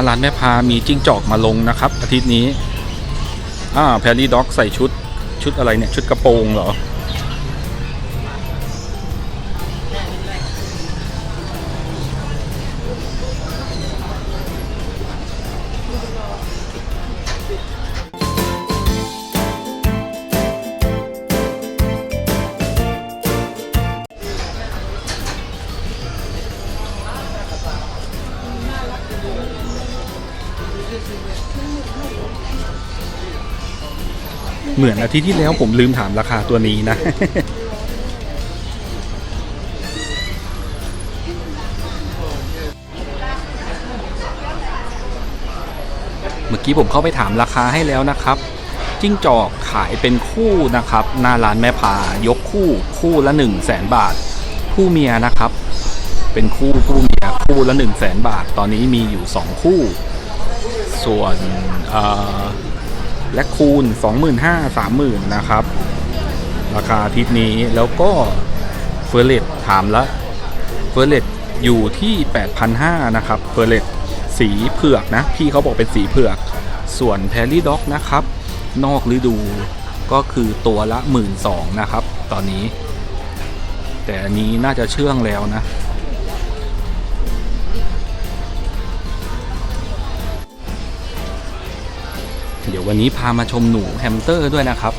นะร้านแม่พามีจิ้งจอกมาลงนะครับ อาทิตย์นี้อ่าแพรรี่ด็อกใส่ชุดชุดอะไรเนี่ย ชุดกระโปรงเหรอ เหมือนอาทิตย์ที่แล้วผมลืมถามราคาตัวนี้นะ เมื่อกี้ผมเข้าไปถามราคาให้แล้วนะครับ จิ้งจอกขายเป็นคู่นะครับ หน้าร้านแม่พายกคู่คู่ละ 1 0 0 0 0แสนบาท คู่เมียนะครับ เป็นคู่คู่เมียคู่ละ 1 0 0 0 0แสนบาท ตอนนี้มีอยู่ 2 คู่ ส่วนเอ่อ และคูณ 25,000 30,000 นะครับ ราคาทิตย์นี้แล้วก็เฟอร์เรตถามละเฟอร์เรตอยู่ที่ 8,500 นะครับ เฟอร์เรตสีเผือกนะ พี่เขาบอกเป็นสีเผือก ส่วนแพรรี่ด็อกนะครับ นอกฤดูก็คือตัวละ 12,000 นะครับ ตอนนี้ แต่อันนี้น่าจะเชื่องแล้วนะ เดี๋ยววันนี้พามาชมหนูแฮมสเตอร์ด้วยนะครับ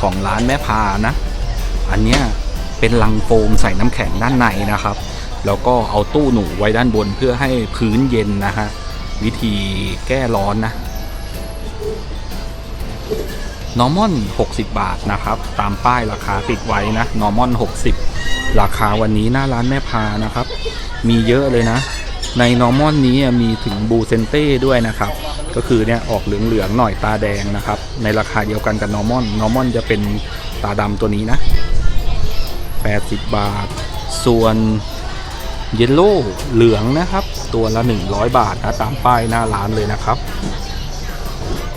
ของร้านแม่พานะ อันเนี้ยเป็นลังโฟมใส่น้ำแข็งด้านในนะครับ แล้วก็เอาตู้หนูไว้ด้านบนเพื่อให้พื้นเย็นนะฮะวิธีแก้ร้อนนะนอร์มอน60 บาทนะครับ ตามป้ายราคาติดไว้นะนอร์มอน60 ราคาวันนี้หน้าร้านแม่พานะครับ มีเยอะเลยนะ ในนอร์มอนนี้มีถึงบูเซนเต้ด้วยนะครับ ก็คือเนี่ยออกเหลืองๆหน่อยตาแดงนะครับ ในราคาเดียวกันกับนอร์มอนนอร์มอนจะเป็นตาดำตัวนี้นะ 80 บาท ส่วนเยลโล่เหลืองนะครับ ตัวละ 100 บาทนะตามป้ายหน้าร้านเลยนะครับ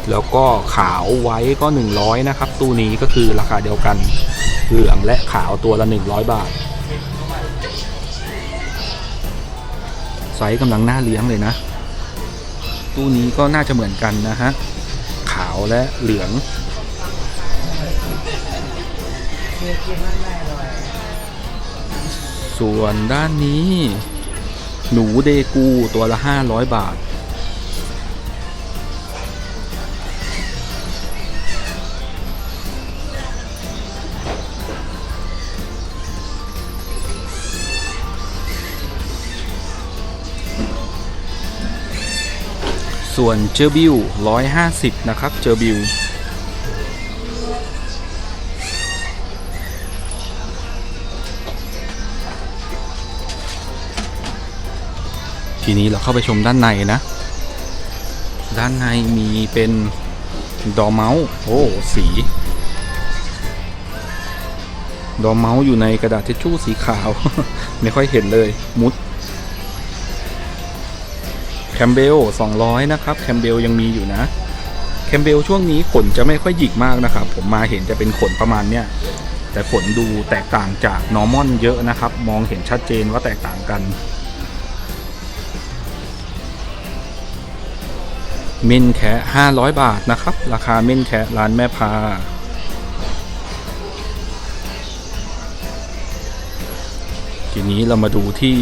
แล้วก็ขาวไว้ก็ 100 นะครับ ตู้นี้ก็คือราคาเดียวกันเหลืองและขาวตัวละ 100 บาท ไซส์กำลังน่าเลี้ยงเลยนะ ตู้นี้ก็น่าจะเหมือนกันนะฮะ ขาวและเหลือง ส่วนด้านนี้ หนูเดกูตัวละ 500 บาท ส่วนเจอบิว150 นะครับ เจอบิวทีนี้เราเข้าไปชมด้านในนะ ด้านในมีเป็นดอเมาส์โอ้ สี ดอเมาส์อยู่ในกระดาษทิชชู่สีขาว ไม่ค่อยเห็นเลย มุด แคมเบล200 นะครับ แคมเบลยังมีอยู่นะ แคมเบลช่วงนี้ขนจะไม่ค่อยหยิกมากนะครับ ผมมาเห็นจะเป็นขนประมาณเนี้ย แต่ขนดูแตกต่างจากนอร์มอนเยอะนะครับ มองเห็นชัดเจนว่าแตกต่างกัน เมนแคะ500 บาทนะครับ ราคาเมนแคะร้านแม่พาทีนี้เรามาดูที่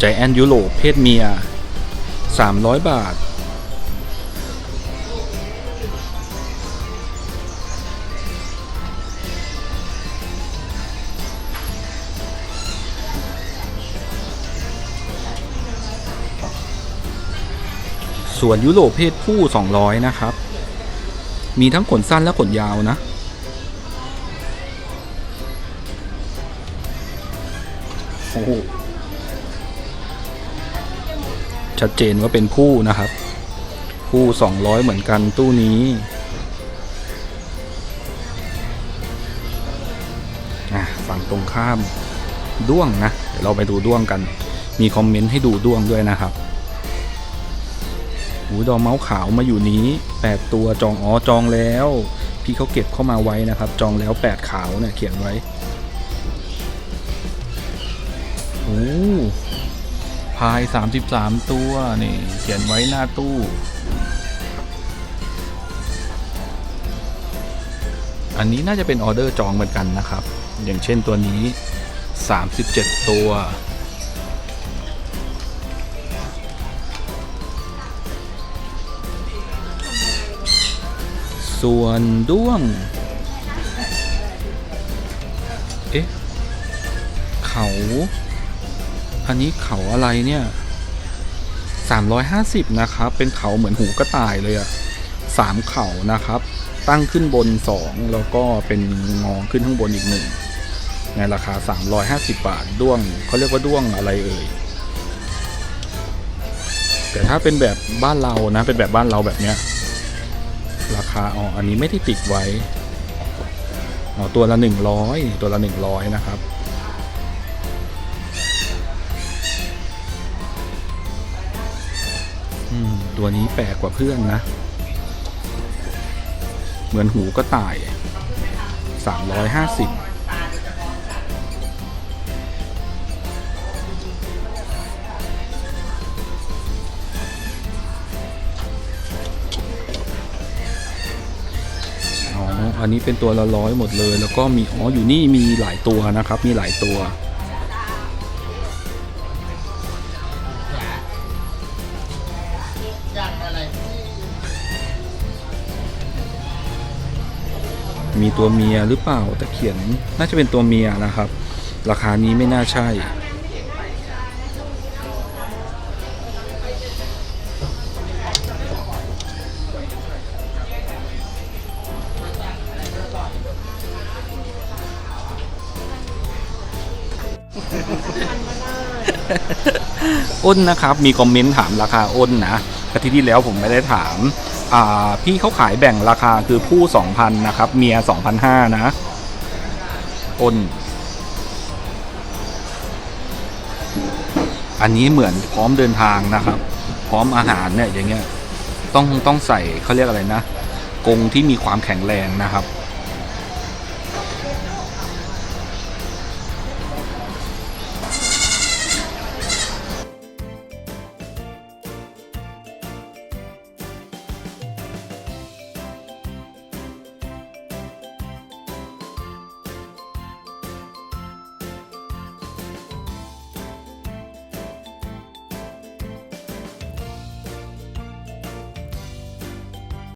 ใจแอนยุโรปเพศเมีย 300 บาท ส่วนยุโรปเพศผู้ 200 นะครับ มีทั้งขนสั้นและขนยาวนะโอ้ ชัดเจนว่าเป็นผู้นะครับ ผู้ 200 เหมือนกันตู้นี้อะฝั่งตรงข้ามด้วงนะเดี๋ยวเราไปดูด้วงกัน มีคอมเมนต์ให้ดูด้วงด้วยนะครับหูดอกเมาส์ขาวมาอยู่นี้ 8 ตัวจองอ๋อจองแล้ว พี่เขาเก็บเข้ามาไว้นะครับ จองแล้ว 8 ขาวเนี่ยเขียนไว้โอ้าย 33 ตัว นี่ เขียนไว้หน้าตู้ อันนี้น่าจะเป็นออเดอร์จองเหมือนกันนะครับ อย่างเช่นตัวนี้ 37 ตัว ส่วนด้วง เอ๊ะ เขา อันนี้เขาอะไรเนี่ย350นะครับ เป็นเขาเหมือนหูกระต่ายเลยอะสามเขานะครับ ตั้งขึ้นบน2แล้วก็เป็นงองขึ้นข้างบนอีกหนึ่งในราคา350บบาทด้วงเขาเรียกว่าด้วงอะไรเอ่ยแต่ถ้าเป็นแบบบ้านเรานะ เป็นแบบบ้านเราแบบเนี้ย ราคาอ๋ออันนี้ไม่ได้ติดไว้อ๋อตัวละ100ตัวละ100นะครับ ตัวนี้แปลกกว่าเพื่อนนะ เหมือนหูก็ต่าย 350อ๋ออันนี้เป็นตัวละร้อยหมดเลย แล้วก็มีอ๋ออยู่นี่มีหลายตัวนะครับ มีหลายตัว มีตัวเมียหรือเปล่าแต่เขียนน่าจะเป็นตัวเมียนะครับ ราคานี้ไม่น่าใช่อ้นนะครับ มีคอมเมนต์ถามราคาอ้นนะอาทิตย์ที่แล้วผมไม่ได้ถาม พี่เขาขายแบ่งราคาคือผู้ 2,000 นะครับ เมีย 2,500 นะอ้นอันนี้เหมือนพร้อมเดินทางนะครับ พร้อมอาหารเนี่ยอย่างเงี้ยต้องต้องใส่เขาเรียกอะไรนะกรงที่มีความแข็งแรงนะครับ